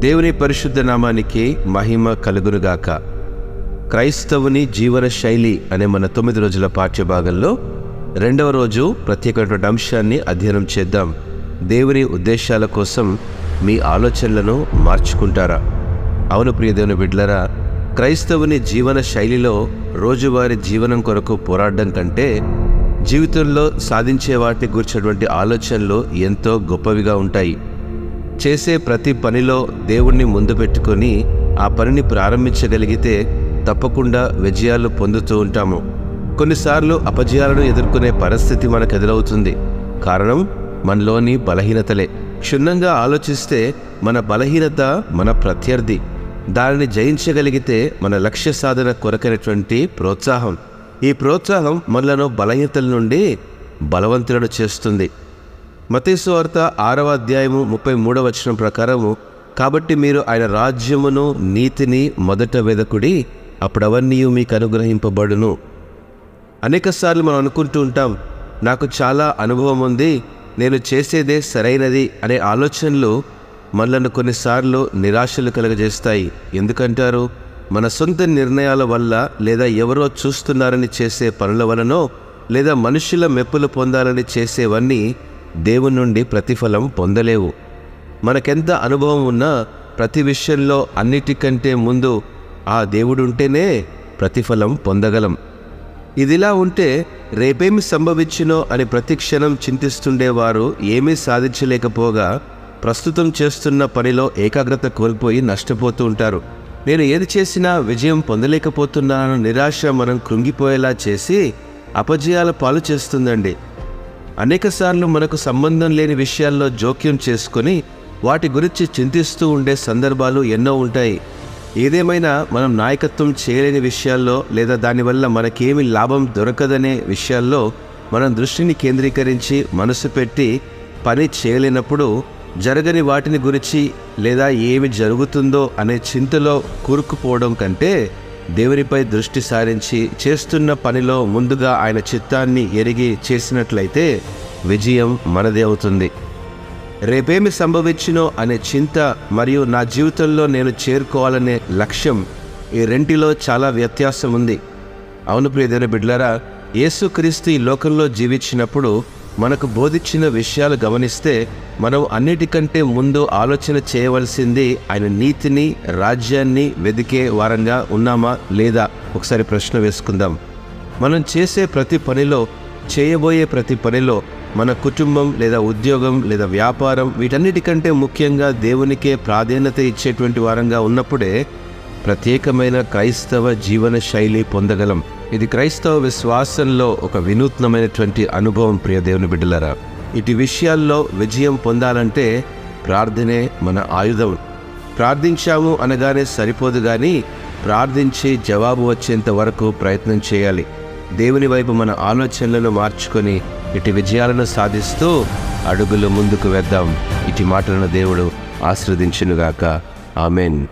దేవుని పరిశుద్ధ నామానికి మహిమ కలుగునుగాక. క్రైస్తవుని జీవన శైలి అనే మన తొమ్మిది రోజుల పాఠ్యభాగంలో రెండవ రోజు ప్రత్యేకమైనటువంటి అంశాన్ని అధ్యయనం చేద్దాం. దేవుని ఉద్దేశాల కోసం మీ ఆలోచనలను మార్చుకుంటారా? అవును ప్రియ దేవుని బిడ్లరా క్రైస్తవుని జీవన శైలిలో రోజువారి జీవనం కొరకు పోరాడడం కంటే జీవితంలో సాధించే వాటిని గురించినటువంటి ఆలోచనలు ఎంతో గొప్పవిగా ఉంటాయి. చేసే ప్రతి పనిలో దేవుణ్ణి ముందు పెట్టుకొని ఆ పనిని ప్రారంభించగలిగితే తప్పకుండా విజయాలు పొందుతూ ఉంటాము. కొన్నిసార్లు అపజయాలను ఎదుర్కొనే పరిస్థితి మనకు ఎదురవుతుంది. కారణం మనలోని బలహీనతలే. క్షుణ్ణంగా ఆలోచిస్తే మన బలహీనత మన ప్రత్యర్థి. దానిని జయించగలిగితే మన లక్ష్య సాధన కొరకైనటువంటి ప్రోత్సాహం. ఈ ప్రోత్సాహం మనలను బలహీనతల నుండి బలవంతులను చేస్తుంది. మతేసు వార్త ఆరవ అధ్యాయము ముప్పై మూడవ వచనం ప్రకారము కాబట్టి మీరు ఆయన రాజ్యమును నీతిని మొదట వెదకుడి అప్పుడవన్నీ మీకు అనుగ్రహింపబడును. అనేకసార్లు మనం అనుకుంటూ ఉంటాం నాకు చాలా అనుభవం ఉంది నేను చేసేదే సరైనది అనే ఆలోచనలు మనలను కొన్నిసార్లు నిరాశలు కలుగజేస్తాయి. ఎందుకంటారు? మన సొంత నిర్ణయాల వల్ల లేదా ఎవరో చూస్తున్నారని చేసే పనుల వలనో లేదా మనుషుల మెప్పులు పొందాలని చేసేవన్నీ దేవుని నుండి ప్రతిఫలం పొందలేవు. మనకెంత అనుభవం ఉన్నా ప్రతి విషయంలో అన్నిటికంటే ముందు ఆ దేవుడు ఉంటేనే ప్రతిఫలం పొందగలం. ఇదిలా ఉంటే రేపేమి సంభవించినో అని ప్రతి క్షణం చింతిస్తుండేవారు ఏమీ సాధించలేకపోగా ప్రస్తుతం చేస్తున్న పనిలో ఏకాగ్రత కోల్పోయి నష్టపోతూ ఉంటారు. నేను ఏది చేసినా విజయం పొందలేకపోతున్నాను నిరాశ మనం కృంగిపోయేలా చేసి అపజయాల పాలు చేస్తుందండి. అనేకసార్లు మనకు సంబంధం లేని విషయాల్లో జోక్యం చేసుకొని వాటి గురించి చింతిస్తూ ఉండే సందర్భాలు ఎన్నో ఉంటాయి. ఏదేమైనా మనం నాయకత్వం చేయలేని విషయాల్లో లేదా దానివల్ల మనకేమి లాభం దొరకదనే విషయాల్లో మనం దృష్టిని కేంద్రీకరించి మనసు పెట్టి పని చేయలేనప్పుడు జరగని వాటిని గురించి లేదా ఏమి జరుగుతుందో అనే చింతలో కూరుకుపోవడం కంటే దేవునిపై దృష్టి సారించి చేస్తున్న పనిలో ముందుగా ఆయన చిత్తాన్ని ఎరిగి చేసినట్లయితే విజయం మనదే అవుతుంది. రేపేమి సంభవించినో అనే చింత మరియు నా జీవితంలో నేను చేరుకోవాలనే లక్ష్యం ఈ రెంటిలో చాలా వ్యత్యాసం ఉంది అవును ప్రియదేన బిడ్లారా యేసుక్రీస్తు ఈ లోకంలో జీవించినప్పుడు మనకు బోధించిన విషయాలు గమనిస్తే మనం అన్నిటికంటే ముందు ఆలోచన చేయవలసింది ఆయన నీతిని రాజ్యాన్ని వెదికే వారంగా ఉన్నామా లేదా? ఒకసారి ప్రశ్న వేసుకుందాం. మనం చేసే ప్రతి పనిలో చేయబోయే ప్రతి పనిలో మన కుటుంబం లేదా ఉద్యోగం లేదా వ్యాపారం వీటన్నిటికంటే ముఖ్యంగా దేవునికే ప్రాధాన్యత ఇచ్చేటువంటి వారంగా ఉన్నప్పుడే ప్రత్యేకమైన క్రైస్తవ జీవన శైలి పొందగలం. ఇది క్రైస్తవ విశ్వాసంలో ఒక వినూత్నమైనటువంటి అనుభవం ప్రియ దేవుని బిడ్డలరా. ఇటు విషయాల్లో విజయం పొందాలంటే ప్రార్థనే మన ఆయుధం. ప్రార్థించాము అనగానే సరిపోదు కానీ ప్రార్థించి జవాబు వచ్చేంత వరకు ప్రయత్నం చేయాలి. దేవుని వైపు మన ఆలోచనలను మార్చుకొని ఇటు విజయాలను సాధిస్తూ అడుగులు ముందుకు వేద్దాం. ఇటు మాటలను దేవుడు ఆశ్రదించునుగాక ఆమెన్.